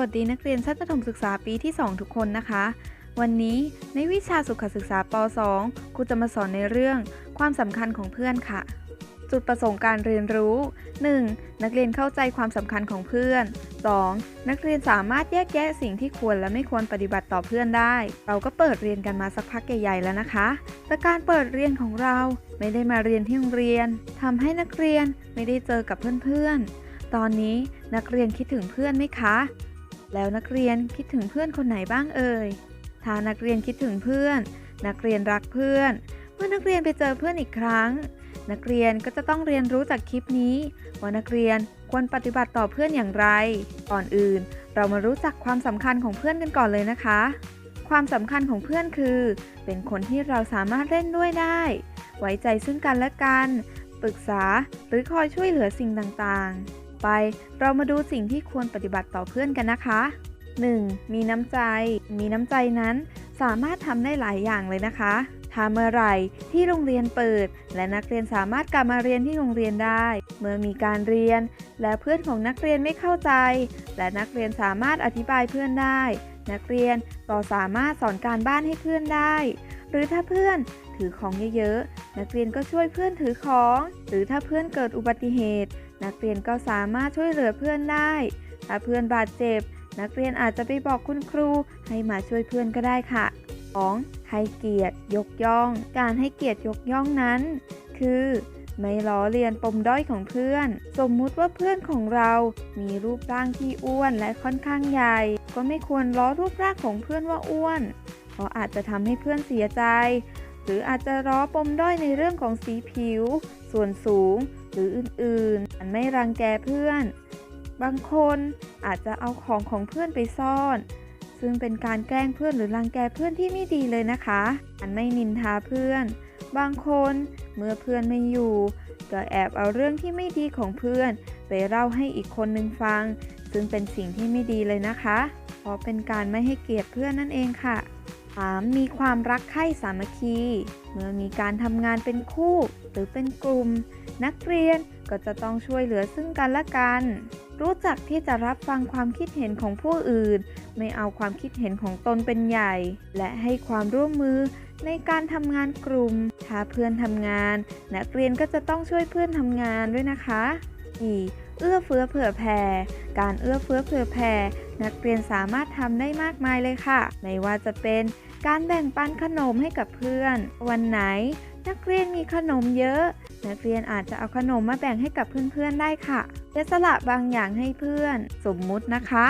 วัสดีนักเรียนชั้นประถมศึกษาปีที่ 2 ทุกคนนะคะ วันนี้ในวิชาสุขศึกษาป .2 ครูจะมาสอนในเรื่องความสำคัญของเพื่อนค่ะ จุดประสงค์การเรียนรู้ 1. นักเรียนเข้าใจความสำคัญของเพื่อน 2. นักเรียนสามารถแยกแยะสิ่งที่ควรและไม่ควรปฏิบัติต่อเพื่อนได้ เราก็เปิดเรียนกันมาสักพักใหญ่ๆแล้วนะคะ แต่การเปิดเรียนของเราไม่ได้มาเรียนที่โรงเรียนทำให้นักเรียนไม่ได้เจอกับเพื่อนๆตอนนี้นักเรียนคิดถึงเพื่อนไหมคะ แล้วนักเรียนคิดถึงเพื่อนคนไหนบ้างเอ่ย ถ้านักเรียนคิดถึงเพื่อน นักเรียนรักเพื่อน เมื่อนักเรียนไปเจอเพื่อนอีกครั้ง นักเรียนก็จะต้องเรียนรู้จากคลิปนี้ ว่านักเรียนควรปฏิบัติต่อเพื่อนอย่างไร ก่อนอื่น เรามารู้จักความสำคัญของเพื่อนกันก่อนเลยนะคะ ความสำคัญของเพื่อนคือ เป็นคนที่เราสามารถเล่นด้วยได้ ไว้ใจซึ่งกันและกัน ปรึกษาหรือคอยช่วยเหลือสิ่งต่างๆ ไป เรามาดูสิ่งที่ควรปฏิบัติต่อเพื่อนกันนะคะ 1. มีน้ำใจ มีน้ำใจนั้น สามารถทำได้หลายอย่างเลยนะคะถ้าเมื่อไหร่ที่โรงเรียนเปิด และนักเรียนสามารถกลับมาเรียนที่โรงเรียนได้ เมื่อมีการเรียน และเพื่อนของนักเรียนไม่เข้าใจ และนักเรียนสามารถอธิบายเพื่อนได้ นักเรียนก็สามารถสอนการบ้านให้เพื่อนได้ หรือถ้าเพื่อนถือของเยอะๆนักเรียนก็ช่วยเพื่อนถือของ หรือถ้าเพื่อนเกิดอุบัติเหตุ นักเรียนก็สามารถช่วยเหลือเพื่อนได้ ถ้าเพื่อนบาดเจ็บ นักเรียนอาจจะไปบอกคุณครูให้มาช่วยเพื่อนก็ได้ค่ะ 2. ให้เกียรติยกย่อง การให้เกียรติยกย่องนั้น คือ ไม่ล้อเลียนปมด้อยของเพื่อน สมมุติว่าเพื่อนของเรามีรูปร่างที่อ้วนและค่อนข้างใหญ่ ก็ไม่ควรล้อรูปร่างของเพื่อนว่าอ้วน เพราะอาจจะทำให้เพื่อนเสียใจ หรืออาจจะล้อปมด้อยในเรื่องของสีผิว ส่วนสูง หรืออื่นๆ มันไม่รังแกเพื่อน บางคนอาจจะเอาของของเพื่อนไปซ่อน ซึ่งเป็นการแกล้งเพื่อนหรือรังแกเพื่อนที่ไม่ดีเลยนะคะอันไม่นินทาเพื่อน บางคนเมื่อเพื่อนไม่อยู่ ก็แอบเอาเรื่องที่ไม่ดีของเพื่อน ไปเล่าให้อีกคนนึงฟัง ซึ่งเป็นสิ่งที่ไม่ดีเลยนะคะ เพราะเป็นการไม่ให้เกียรติเพื่อนนั่นเองค่ะ 3. มีความรักใคร่สามัคคี เมื่อมีการทำงานเป็นคู่ หรือเป็นกลุ่ม นักเรียนก็จะต้องช่วยเหลือซึ่งกันและกัน รู้จักที่จะรับฟังความคิดเห็นของผู้อื่น ไม่เอาความคิดเห็นของตนเป็นใหญ่ และให้ความร่วมมือในการทำงานกลุ่ม ถ้าเพื่อนทำงาน นักเรียนก็จะต้องช่วยเพื่อนทำงานด้วยนะคะ 4. เอื้อเฟื้อเผื่อแผ่ การเอื้อเฟื้อเผื่อแผ่ นักเรียนสามารถทำได้มากมายเลยค่ะ ไม่ว่าจะเป็นการแบ่งปันขนมให้กับเพื่อน วันไหน นักเรียนมีขนมเยอะ นักเรียนอาจจะเอาขนมมาแบ่งให้กับเพื่อนๆได้ค่ะเสียสละบางอย่างให้เพื่อน สมมุตินะคะ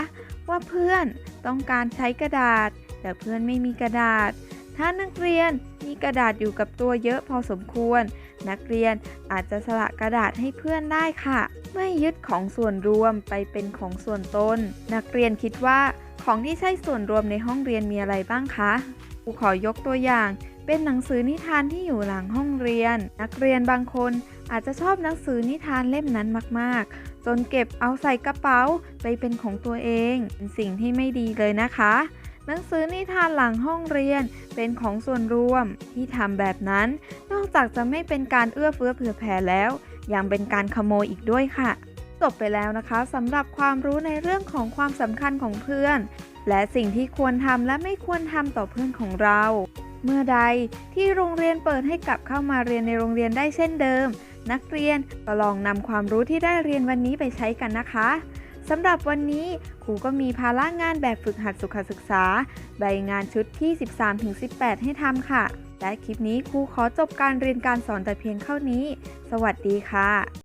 ว่าเพื่อนต้องการใช้กระดาษ แต่เพื่อนไม่มีกระดาษ ถ้านักเรียน มีกระดาษอยู่กับตัวเยอะพอสมควร นักเรียนอาจจะสละกระดาษให้เพื่อนได้ค่ะ ไม่ยึดของส่วนรวมไปเป็นของส่วนตน นักเรียนคิดว่าของที่ใช่ส่วนรวมในห้องเรียนมีอะไรบ้างคะครูขอยกตัวอย่าง เป็นหนังสือนิทานที่อยู่หลังห้องเรียน นักเรียนบางคนอาจจะชอบหนังสือนิทานเล่มนั้นมาก ๆ จนเก็บเอาใส่กระเป๋าไปเป็นของตัวเอง เป็นสิ่งที่ไม่ดีเลยนะคะ หนังสือนิทานหลังห้องเรียนเป็นของส่วนรวมที่ทำแบบนั้น นอกจากจะไม่เป็นการเอื้อเฟื้อเผื่อแผ่แล้ว ยังเป็นการขโมยอีกด้วยค่ะ จบไปแล้วนะคะสำหรับความรู้ในเรื่องของความสำคัญของเพื่อน และสิ่งที่ควรทำและไม่ควรทำต่อเพื่อนของเรา เมื่อใดที่โรงเรียนเปิดให้กลับเข้ามาเรียนในโรงเรียนได้เช่นเดิม นักเรียนก็ลองนำความรู้ที่ได้เรียนวันนี้ไปใช้กันนะคะ สำหรับวันนี้ครูก็มีภาระงานแบบฝึกหัดสุขศึกษา ใบงานชุดที่ 13-18 ให้ทำค่ะ และคลิปนี้ครูขอจบการเรียนการสอนแต่เพียงเท่านี้ สวัสดีค่ะ